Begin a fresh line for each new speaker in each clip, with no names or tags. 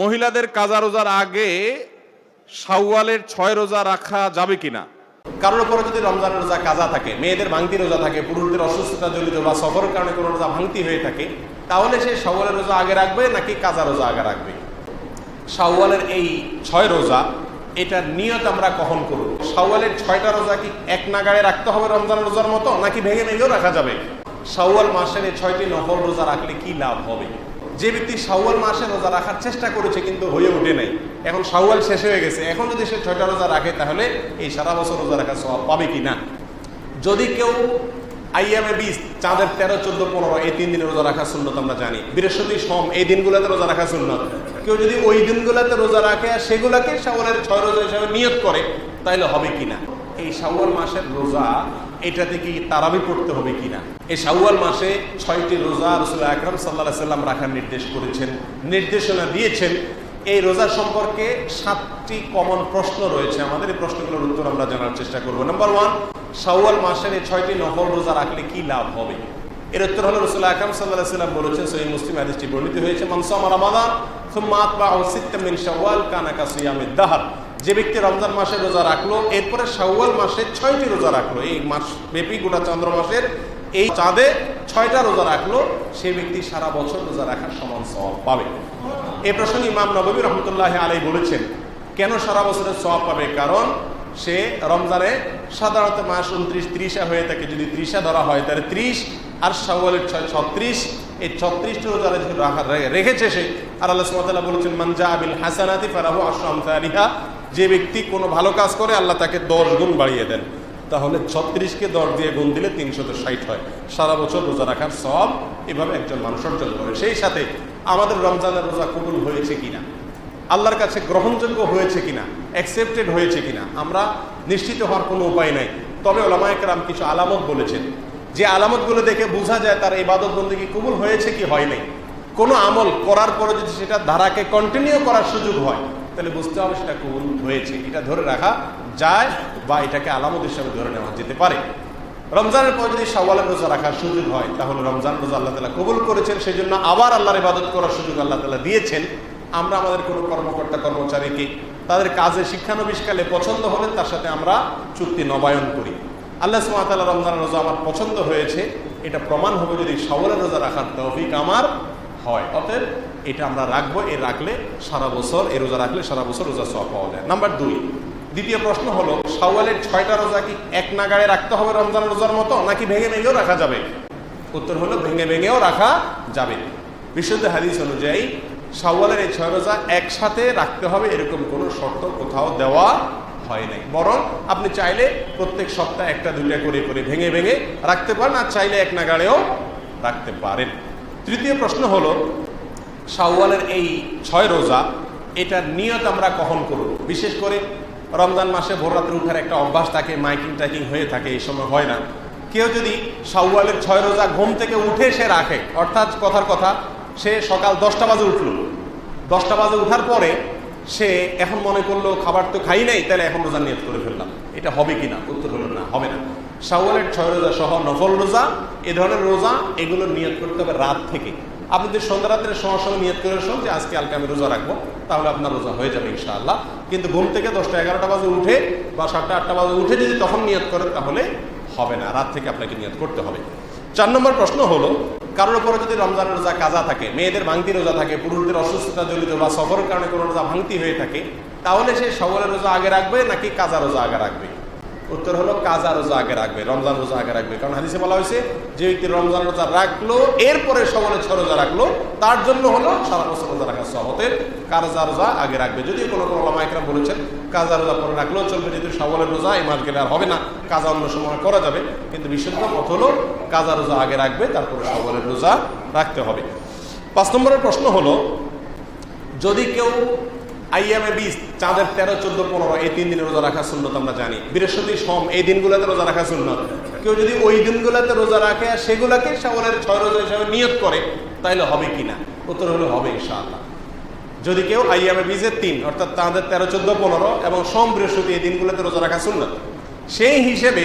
মহিলাদের কাজা রোজার আগে শাওয়ালের ছয় রোজা রাখা যাবে কিনা?
কারোর উপরে যদি রমজানের রোজা কাজা থাকে, মেয়েদের ভাঙতি রোজা থাকে, পুরুষদের অসুস্থতা জড়িত বা সফরের কারণে কোনো রোজা ভাঙতি হয়ে থাকে, তাহলে সে শাওয়ালের রোজা আগে রাখবে নাকি কাজা রোজা আগে রাখবে? শাওয়ালের এই ছয় রোজা, এটার নিয়ত আমরা কখন করব? শাওয়ালের ছয়টা রোজা কি এক নাগাড়ে রাখতে হবে রমজান রোজার মতো, নাকি ভেঙে ভেঙেও রাখা যাবে? শাওয়াল মাসের এই ছয়টি নফল রোজা রাখলে কি লাভ হবে? যে ব্যক্তি শাওয়াল মাসে রোজা রাখার চেষ্টা করেছে কিন্তু হয়ে ওঠে নাই। এখন শাওয়াল শেষ হয়ে গেছে। এখন যদি সে ছয়টা রোজা রাখে, তাহলে এই সারা বছর রোজা রাখার স্বভাব পাবে কি না যদি কেউ আইয়ামে বিশ, চাঁদের তেরো, চোদ্দ, পনেরো, এই তিন দিনে রোজা রাখা সুন্নত আমরা জানি। বৃহস্পতি সোম, এই দিনগুলোতে রোজা রাখা সুন্নত। কেউ যদি ওই দিনগুলোতে রোজা রাখে আর সেগুলোকে শাওয়ালের ছয় রোজা হিসাবে নিয়ত করে, তাহলে হবে কিনা? এই শাওয়াল মাসের রোজা এটাতে কি তারাবি পড়তে হবে কিনা? এই শাওয়াল মাসে ছয়টি রোজা রসুল্লাহ আকরম সাল্লাহ সাল্লাম রাখার নির্দেশ করেছেন। নির্দেশনা দিয়েছেন, এই রোজা সম্পর্কে সাতটি কমন প্রশ্ন রয়েছে। আমাদের এই প্রশ্নগুলোর উত্তর আমরা জানার চেষ্টা করব। নাম্বার ওয়ান শাওয়াল মাসের এই ছয়টি নফল রোজা রাখলে কি লাভ হবে? এর উত্তর হলো রসুল্লাহ আকরম সাল্লাহ সাল্লাম বলেছেন সহি মুসলিম হাদিসটি বর্ণিত হয়েছে মনসামা রমাদান, সুম্মা আতবা ও সিত্তামিন শাওয়াল কানাকা সিয়ামিদ দাহার। যে ব্যক্তি রমজান মাসে রোজা রাখল, এরপরে শাওয়াল মাসে ছয়টি রোজা রাখল। এই মাস ব্যাপী গোটা চন্দ্র মাসের এই চাঁদে ছয়টা রোজা রাখল সেই ব্যক্তি সারা বছর রোজা রাখার সমান স্বভাব পাবে। এ প্রসঙ্গে ইমাম নবী রহমতুল্লাহ আলাই বলেছেন, কেন সারা বছরের সব পাবে? কারণ সে রমজানে সাধারণত মাস উনত্রিশ ত্রিশা হয়ে থাকে, যদি ত্রিশা ধরা হয়, তাহলে ত্রিশ আর শাওয়ালের ছয় ছত্রিশ। এই ছত্রিশটি রোজা রেখেছে সে। আর আল্লাহ সুমতাল্লাহ বলেছেন মানজা আবিল হাসানাতি ফারাহু তারিহা যে ব্যক্তি কোনো ভালো কাজ করে, আল্লাহ তাকে দশ গুণ বাড়িয়ে দেন। তাহলে ছত্রিশকে দশ দিয়ে গুণ দিলে তিনশত ষাট হয়। সারা বছর রোজা রাখার সব এভাবে একজন মানুষ অর্জন করে। সেই সাথে আমাদের রমজানের রোজা কবুল হয়েছে কিনা? আল্লাহর কাছে গ্রহণযোগ্য হয়েছে কিনা? অ্যাকসেপ্টেড হয়েছে কিনা? আমরা নিশ্চিত হওয়ার কোনো উপায় নাই। তবে ওলামায়করাম কিছু আলামত বলেছেন। যে আলামতগুলো দেখে বোঝা যায় তার ইবাদত বন্দী কি কবুল হয়েছে কি হয় নাই। কোনো আমল করার পরে যদি সেটা ধারাকে কন্টিনিউ করার সুযোগ হয় তাহলে বুঝতে হবে সেটা কবুল হয়েছে। এটা ধরে রাখা যায় বা এটাকে আলামত হিসাবে ধরে নেওয়া যেতে পারে। রমজানের পর যদি সওয়ালের রোজা রাখার সুযোগ হয়, তাহলে রমজান রোজা আল্লাহ তালা কবুল করেছেন। সেই জন্য আবার আল্লাহর ইবাদত করার সুযোগ আল্লাহ তালা দিয়েছেন। আমরা আমাদের কোনো কর্মকর্তা, কর্মচারীকে তাদের কাজে শিক্ষানবিষ্কালে পছন্দ হলে তার সাথে আমরা চুক্তি নবায়ন করি। আল্লাহ সুমাতাল্লাহ রমজান রোজা আমার পছন্দ হয়েছে। এটা প্রমাণ হবে যদি সওয়ালের রোজা রাখার তৌফিক আমার হয়। অতএব এটা আমরা রাখব, এ রাখলে সারা বছর, এ রোজা রাখলে সারা বছর রোজা সব পাওয়া যায়। নাম্বার দুই, দ্বিতীয় প্রশ্ন হলো, শাওয়ালের ছয়টা রোজা কি এক নাগাড়ে রাখতে হবে রমজান রোজার মতো, নাকি ভেঙে ভেঙেও রাখা যাবে? উত্তর হলো, ভেঙে ভেঙেও রাখা যাবে। বিশুদ্ধ হাদিস অনুযায়ী, শাওয়ালের এই ছয় রোজা একসাথে রাখতে হবে, এরকম কোনো শর্ত কোথাও দেওয়া হয় নাই। বরং আপনি চাইলে প্রত্যেক সপ্তাহে একটা, দুইটা করে করে ভেঙে ভেঙে রাখতে পারেন, আর চাইলে এক নাগাড়েও রাখতে পারেন। তৃতীয় প্রশ্ন হলো শাওয়ালের এই ছয় রোজা, এটার নিয়ত আমরা কখন করব। বিশেষ করে রমজান মাসে ভোর রাত্রে উঠার একটা অভ্যাস থাকে, মাইকিং, টাইকিং হয়ে থাকে, এই সময় হয় না। কেউ যদি শাওয়ালের ছয় রোজা ঘুম থেকে উঠে সে রাখে, অর্থাৎ কথার কথা, সে সকাল দশটা বাজে উঠল। দশটা বাজে উঠার পরে সে এখন মনে করল, খাবার তো খাই নাই, তাহলে এখন রোজা নিয়ত করে ফেললাম। এটা হবে কি না? উত্তর হলো না, হবে না। শাওয়ালের ছয় রোজা সহ নফল রোজা, এ ধরনের রোজা, এগুলো নিয়ত করতে হবে রাত থেকে। আপনি যদি সন্ধ্যা রাত্রের সঙ্গে সঙ্গে নিয়ত করে আসুন যে আজকে কালকে আমি রোজা রাখব, তাহলে আপনার রোজা হয়ে যাবে ইনশাআল্লাহ। কিন্তু ঘুম থেকে দশটা এগারোটা বাজে উঠে বা সাতটা আটটা বাজে উঠে যদি তখন নিয়ত করেন, তাহলে হবে না। রাত থেকে আপনাকে নিয়ত করতে হবে। চার নম্বর প্রশ্ন হলো, কারোর উপরে যদি রমজান রোজা কাজা থাকে, মেয়েদের ভাঙতি রোজা থাকে, পুরুষদের অসুস্থতা জড়িত বা সফরের কারণে কোনো রোজা ভাঙতি হয়ে থাকে, তাহলে সে সবলের রোজা আগে রাখবে নাকি কাজা রোজা আগে রাখবে? উত্তর হলো কাজা রোজা আগে রাখবে, রমজান রোজা আগে রাখবে। কারণ হাদিসে বলা হয়েছে, যে ব্যক্তি রমজান রোজা রাখল, এরপরে সবলে ছ রোজা রাখল, তার জন্য হলো সারা বছর রোজা রাখার সহতের কাজা রোজা আগে রাখবে। যদিও কোনো কোনো লামাইকরাম বলেছেন, কাজা রোজা পরে রাখলেও চলবে যদি সবলের রোজা, এই মাস গেলে আর হবে না, কাজা অন্য সময় করা যাবে। কিন্তু বিশুদ্ধ পথ হলো কাজা রোজা আগে রাখবে, তারপরে সবলের রোজা রাখতে হবে। পাঁচ নম্বরের প্রশ্ন হলো, যদি কেউ আইয়ামে বিশ চাঁদের তেরো, চোদ্দ, পনেরো, এই তিন দিনে রোজা রাখা সুন্নত আমরা জানি। বৃহস্পতি সোম, এই দিনগুলোতে রোজা রাখা সুন্নত। কেউ যদি ওই দিনগুলোতে রোজা রাখে আর সেগুলোকে শাওয়ালের ছয় রোজা হিসাবে নিয়ত করে তাহলে হবে কিনা উত্তর হলো হবে ইনশাআল্লাহ। যদি কেউ আইয়ামে বীজের তিন, অর্থাৎ তাদের তেরো, চোদ্দ, পনেরো এবং সোম, বৃহস্পতি এই দিনগুলোতে রোজা রাখা সুন্নত, সেই হিসেবে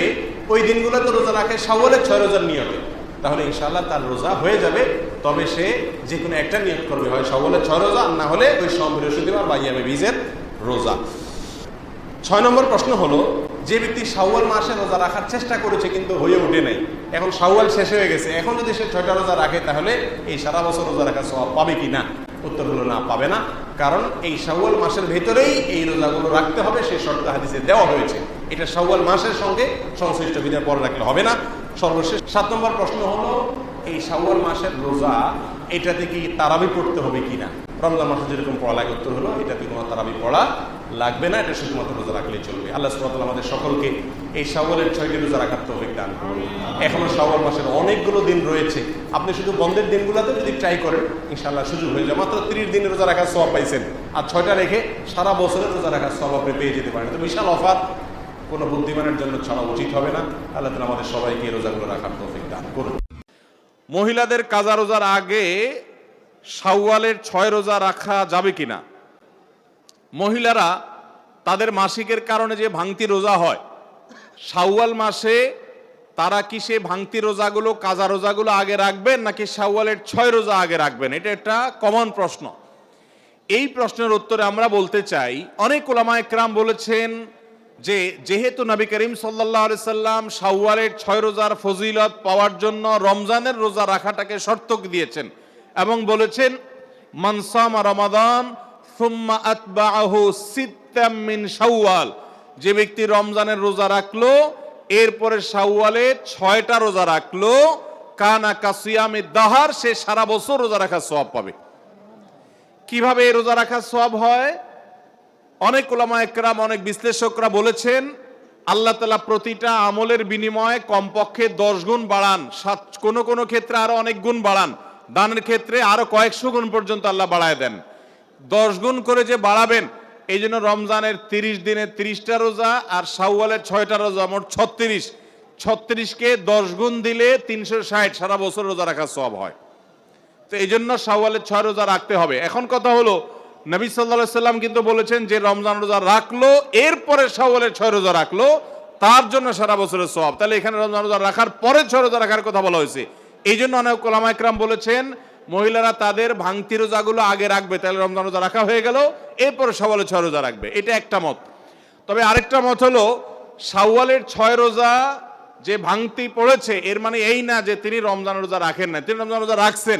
ওই দিনগুলোতে রোজা রাখে শাওয়ালের ছয় রোজার নিয়তে। তাহলে ইনশাআল্লাহ তার রোজা হয়ে যাবে। তবে সে যে কোনো একটা নিয়োগ করবে। হয় সবলের ছয় রোজা না হলে ওই সোম, বৃহস্পতিবার বা ইয়ামে বীজের রোজা। ছয় নম্বর প্রশ্ন হলো, যে ব্যক্তি শাওয়াল মাসে রোজা রাখার চেষ্টা করেছে কিন্তু হয়ে ওঠে নাই। এখন শাওয়াল শেষ হয়ে গেছে। এখন যদি সে ছয়টা রোজা রাখে, তাহলে এই সারা বছর রোজা রাখার স্বভাব পাবে কি না? উত্তর হলো না, পাবে না। কারণ এই শাওয়াল মাসের ভেতরেই এই রোজাগুলো রাখতে হবে। সেই শর্ত হাদিসে দেওয়া হয়েছে। এটা শাওয়াল মাসের সঙ্গে সংশ্লিষ্ট বিধান পরে রাখলে হবে না। সর্বশেষ সাত নম্বর প্রশ্ন হলো, এই শাওয়াল মাসের রোজা এটাতে কি তারাবি পড়তে হবে কিনা? রমজান মাসে যেরকম পড়া লাগে উত্তর হলো এটাতে কোনো তারাবি পড়া লাগবে না, এটা শুধুমাত্র রোজা রাখলেই চলবে। আল্লাহ সুবাহ আমাদের সকলকে এই শাওয়ালের ছয়টি রোজা রাখার তো দান এখনও শাওয়াল মাসের অনেকগুলো দিন রয়েছে। আপনি শুধু বন্ধের দিনগুলোতে যদি ট্রাই করেন ইনশাল্লাহ সুযোগ হয়ে যায়। মাত্র তিরিশ দিনের রোজা রাখার সব পাইছেন। আর ছয়টা রেখে সারা বছরের রোজা রাখার সব আপনি পেয়ে যেতে পারেন। তো বিশাল অফার কোনো বুদ্ধিমানের জন্য ছাড়া উচিত হবে না। আল্লাহ তালা আমাদের সবাইকে রোজাগুলো রাখার তৌফিক দান করুন।
মহিলাদের কাজা রোজার আগে শাওয়ালের ছয় রোজা রাখা যাবে কিনা? মহিলারা তাদের মাসিকের কারণে যে ভাঙতি রোজা হয়, শাওয়াল মাসে তারা কি সে ভাঙতি রোজাগুলো, কাজা রোজাগুলো আগে রাখবেন, নাকি শাওয়ালের ছয় রোজা আগে রাখবেন? এটা একটা কমন প্রশ্ন। এই প্রশ্নের উত্তরে আমরা বলতে চাই, অনেক ওলামা একরাম বলেছেন যে যেহেতু নবী করিম সাল্লাহ সাল্লাম শাওয়ালের ছয় রোজার ফজিলত পাওয়ার জন্য রমজানের রোজা রাখাটাকে শর্ত দিয়েছেন এবং বলেছেন মনসামা রমাদান, সুম্মা আতবাহু সিত্তাম মিন শাওয়াল। যে ব্যক্তি রমজানের রোজা রাখল, এরপরে শাওয়ালে ছয়টা রোজা রাখল, কানা কাসিয়ামে দাহার, সে সারা বছর রোজা রাখার সওয়াব পাবে। কীভাবে রোজা রাখার সব হয়? অনেক ওলামা একরাম, অনেক বিশ্লেষকরা বলেছেন, আল্লাহ তালা প্রতিটা আমলের বিনিময়ে কমপক্ষে দশ গুণ বাড়ান। সাত, কোনো কোনো ক্ষেত্রে আরও অনেক গুণ বাড়ান। দানের ক্ষেত্রে আরও কয়েকশো গুণ পর্যন্ত আল্লাহ বাড়ায় দেন। দশ গুণ করে যে বাড়াবেন, এই জন্য রমজানের তিরিশ দিনে তিরিশটা রোজা আর শাওয়ালের ছয়টা রোজা, মোট ছত্রিশ। ছত্রিশকে দশ গুণ দিলে তিনশো ষাট, সারা বছর রোজা রাখার সব হয়। তো এই জন্য শাওয়ালের ছয় রোজা রাখতে হবে। এখন কথা হলো নবী সাল্লাহ সাল্লাম কিন্তু বলেছেন যে রমজান রোজা রাখল, এরপরে শাওয়ালের ছয় রোজা রাখল, তার জন্য সারা বছরের সব তাহলে এখানে রমজান রোজা রাখার পরে ছয় রোজা রাখার কথা বলা হয়েছে। এই জন্য অনেক কোলামা একরাম বলেছেন, মহিলারা তাদের ভাঙতি রোজাগুলো আগে রাখবে, তাহলে রমজান রোজা রাখা হয়ে গেল, এরপরে শাওয়ালের ছয় রোজা রাখবে। এটা একটা মত। তবে আরেকটা মত হলো সাওয়ালের ছয় রোজা যে ভাঙতি পড়েছে, এর মানে এই না যে তিনি রমজান রোজা রাখেন না তিনি রমজান রোজা রাখছেন।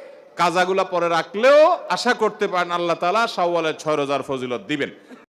কাজাগুলা পরে রাখলেও আশা করতে পারেন আল্লাহ তালা শাওয়ালের ছয় রোজার ফজিলত দিবেন।